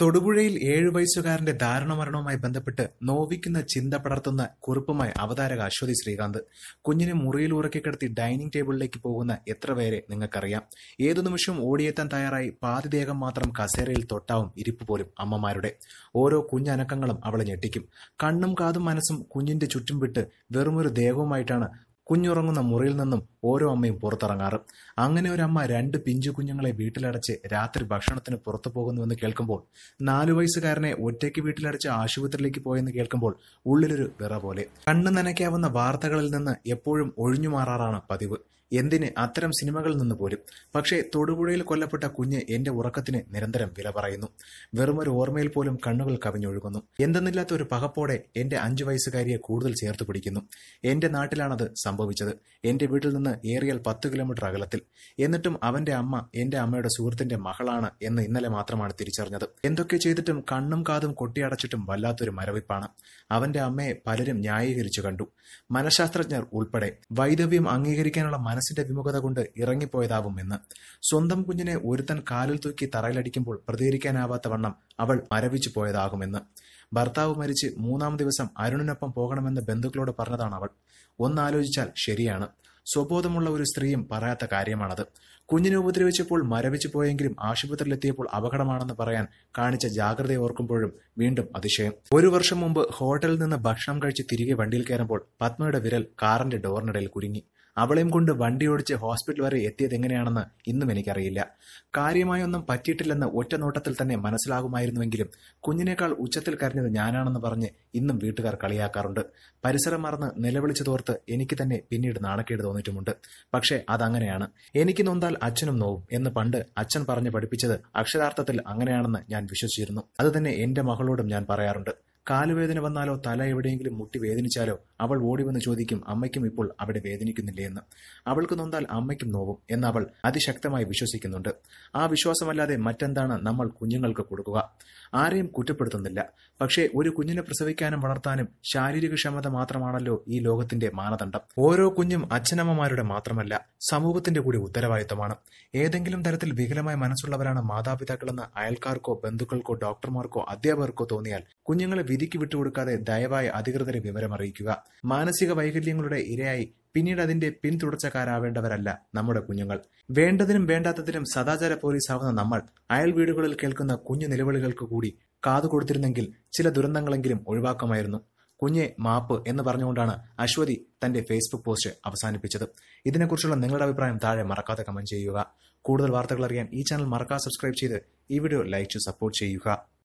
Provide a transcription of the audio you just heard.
തൊടുപുഴയിൽ ഏഴു വയസ്സുകാരന്റെ ദാരുണമരണവുമായി ബന്ധപ്പെട്ട് നോവിക്കുന്ന ചിന്ത പടർത്തുന്ന കുറിപ്പുമായി അവതാരക അശ്വതി ശ്രീകാന്ത്. കുഞ്ഞിനെ മുറിയിൽ ഉറക്കി കിടത്തി ഡൈനിങ് ടേബിളിലേക്ക് പോകുന്ന എത്ര പേരെ നിങ്ങൾക്കറിയാം. ഏതു നിമിഷവും ഓടിയെത്താൻ തയ്യാറായി പാതിദേഹം മാത്രം കസേരയിൽ തൊട്ടാവും ഇരിപ്പ് പോലും അമ്മമാരുടെ. ഓരോ കുഞ്ഞനക്കങ്ങളും അവളെ ഞെട്ടിക്കും. കണ്ണും കാതും മനസ്സും കുഞ്ഞിന്റെ ചുറ്റും വിട്ട് വെറുമൊരു ദേഹവുമായിട്ടാണ് കുഞ്ഞുറങ്ങുന്ന മുറിയിൽ നിന്നും ഓരോ അമ്മയും പുറത്തിറങ്ങാറ്. അങ്ങനെ ഒരു അമ്മ രണ്ട് പിഞ്ചു കുഞ്ഞുങ്ങളെ വീട്ടിലടച്ച് രാത്രി ഭക്ഷണത്തിന് പുറത്തു പോകുന്നുവെന്ന് കേൾക്കുമ്പോൾ നാലു വയസ്സുകാരനെ ഒറ്റയ്ക്ക് വീട്ടിലടച്ച് ആശുപത്രിയിലേക്ക് പോയെന്ന് കേൾക്കുമ്പോൾ ഉള്ളിലൊരു വിറ പോലെ. കണ്ണു നനയ്ക്കാവുന്ന വാർത്തകളിൽ നിന്ന് എപ്പോഴും ഒഴിഞ്ഞു മാറാറാണ് പതിവ്. എന്തിന് അത്തരം സിനിമകളിൽ നിന്ന് പോലും. പക്ഷേ തൊടുപുഴയിൽ കൊല്ലപ്പെട്ട കുഞ്ഞ് എന്റെ ഉറക്കത്തിന് നിരന്തരം വില പറയുന്നു. വെറുമൊരു ഓർമ്മയിൽ പോലും കണ്ണുകൾ കവിഞ്ഞൊഴുകുന്നു. എന്തെന്നില്ലാത്ത ഒരു പകപ്പോടെ എന്റെ അഞ്ചു വയസ്സുകാരിയെ കൂടുതൽ ചേർത്ത് പിടിക്കുന്നു. എന്റെ നാട്ടിലാണത് സംഭവിച്ചത്. എന്റെ വീട്ടിൽ നിന്ന് ഏറിയാൽ പത്ത് കിലോമീറ്റർ അകലത്തിൽ. എന്നിട്ടും അവന്റെ അമ്മ എന്റെ അമ്മയുടെ സുഹൃത്തിന്റെ മകളാണ് എന്ന് ഇന്നലെ മാത്രമാണ് തിരിച്ചറിഞ്ഞത്. എന്തൊക്കെ ചെയ്തിട്ടും കണ്ണും കാതും കൊട്ടിയടച്ചിട്ടും വല്ലാത്തൊരു മരവിപ്പാണ്. അവന്റെ അമ്മയെ പലരും ന്യായീകരിച്ചു കണ്ടു. മനഃശാസ്ത്രജ്ഞർ ഉൾപ്പെടെ വൈദവ്യം അംഗീകരിക്കാനുള്ള മനസ്സിന്റെ വിമുഖത കൊണ്ട് ഇറങ്ങിപ്പോയതാവും എന്ന്. സ്വന്തം കുഞ്ഞിനെ ഒരുത്തൻ കാലിൽ തൂക്കി തറയിലടിക്കുമ്പോൾ പ്രതികരിക്കാനാവാത്ത വണ്ണം അവൾ മരവിച്ചു പോയതാകുമെന്ന്. ഭർത്താവ് മരിച്ച് മൂന്നാം ദിവസം അരുണിനൊപ്പം പോകണമെന്ന് ബന്ധുക്കളോട് പറഞ്ഞതാണ് അവൾ ഒന്നാലോചിച്ചാൽ ശരിയാണ്. സ്വബോധമുള്ള ഒരു സ്ത്രീയും പറയാത്ത കാര്യമാണത്. കുഞ്ഞിനെ ഉപദ്രവിച്ചപ്പോൾ മരവിച്ചു പോയെങ്കിലും ആശുപത്രിയിലെത്തിയപ്പോൾ അപകടമാണെന്ന് പറയാൻ കാണിച്ച ജാഗ്രത ഓർക്കുമ്പോഴും വീണ്ടും അതിശയം. ഒരു വർഷം മുമ്പ് ഹോട്ടലിൽ നിന്ന് ഭക്ഷണം കഴിച്ച് തിരികെ വണ്ടിയിൽ കയറുമ്പോൾ പത്മയുടെ വിരൽ കാറിന്റെ ഡോറിനിടയിൽ കുരുങ്ങി. അവളെയും കൊണ്ട് വണ്ടി ഓടിച്ച് ഹോസ്പിറ്റൽ വരെ എത്തിയത് എങ്ങനെയാണെന്ന് ഇന്നും എനിക്കറിയില്ല. കാര്യമായൊന്നും പറ്റിയിട്ടില്ലെന്ന് ഒറ്റ നോട്ടത്തിൽ തന്നെ മനസ്സിലാകുമായിരുന്നുവെങ്കിലും കുഞ്ഞിനേക്കാൾ ഉച്ചത്തിൽ കരഞ്ഞത് ഞാനാണെന്ന് പറഞ്ഞ് ഇന്നും വീട്ടുകാർ കളിയാക്കാറുണ്ട്. പരിസരം മറന്ന് നിലവിളിച്ചു തോർത്ത് എനിക്ക് തന്നെ പിന്നീട് നാണക്കേട് തോന്നിയിട്ടുമുണ്ട്. പക്ഷേ അതങ്ങനെയാണ്. എനിക്ക് നൊന്താൽ അച്ഛനും നോവും എന്ന് പണ്ട് അച്ഛൻ പറഞ്ഞ് പഠിപ്പിച്ചത് അക്ഷരാർത്ഥത്തിൽ അങ്ങനെയാണെന്ന് ഞാൻ വിശ്വസിച്ചിരുന്നു. അത് തന്നെ എന്റെ മകളോടും ഞാൻ പറയാറുണ്ട്. കാലുവേദന വന്നാലോ തല എവിടെയെങ്കിലും മുട്ടി വേദനിച്ചാലോ അവൾ ഓടി വന്ന് ചോദിക്കും അമ്മയ്ക്കും ഇപ്പോൾ അവിടെ വേദനിക്കുന്നില്ലേ? എന്ന്. അവൾക്ക് നൊന്താൽ അമ്മയ്ക്കും നോവും എന്ന് അവൾ അതിശക്തമായി വിശ്വസിക്കുന്നുണ്ട്. ആ വിശ്വാസമല്ലാതെ മറ്റെന്താണ് നമ്മൾ കുഞ്ഞുങ്ങൾക്ക് കൊടുക്കുക? ആരെയും കുറ്റപ്പെടുത്തുന്നില്ല. പക്ഷേ ഒരു കുഞ്ഞിനെ പ്രസവിക്കാനും വളർത്താനും ശാരീരിക ക്ഷമത മാത്രമാണല്ലോ ഈ ലോകത്തിന്റെ മാനദണ്ഡം. ഓരോ കുഞ്ഞും അച്ഛനമ്മമാരുടെ മാത്രമല്ല സമൂഹത്തിന്റെ കൂടി ഉത്തരവാദിത്തമാണ് ഏതെങ്കിലും തരത്തിൽ വികലമായ മനസ്സുള്ളവരാണ് മാതാപിതാക്കളെന്ന് അയൽക്കാർക്കോ ബന്ധുക്കൾക്കോ ഡോക്ടർമാർക്കോ അധ്യാപകർക്കോ തോന്നിയാൽ കുഞ്ഞുങ്ങളെ വിധിക്ക് വിട്ടുകൊടുക്കാതെ ദയവായി അധികൃതരെ വിവരം അറിയിക്കുക. മാനസിക വൈകല്യങ്ങളുടെ ഇരയായി പിന്നീട് അതിന്റെ പിന്തുടർച്ചക്കാരാവേണ്ടവരല്ല നമ്മുടെ കുഞ്ഞുങ്ങൾ. വേണ്ടതിനും വേണ്ടാത്തതിനും സദാചാര പോലീസ് ആവുന്ന നമ്മൾ അയൽ വീടുകളിൽ കേൾക്കുന്ന കുഞ്ഞു നിലവിളികൾക്ക് കൂടി കാതു കൊടുത്തിരുന്നെങ്കിൽ ചില ദുരന്തങ്ങളെങ്കിലും ഒഴിവാക്കാമായിരുന്നു. കുഞ്ഞെ മാപ്പ് എന്ന് പറഞ്ഞുകൊണ്ടാണ് അശ്വതി തന്റെ ഫേസ്ബുക്ക് പോസ്റ്റ് അവസാനിപ്പിച്ചത്. ഇതിനെക്കുറിച്ചുള്ള നിങ്ങളുടെ അഭിപ്രായം താഴെ മറക്കാതെ കമന്റ് ചെയ്യുക. കൂടുതൽ വാർത്തകൾ അറിയാൻ ഈ ചാനൽ മറക്കാതെ സബ്സ്ക്രൈബ് ചെയ്ത് ഈ വീഡിയോ ലൈക്ക് സപ്പോർട്ട് ചെയ്യുക.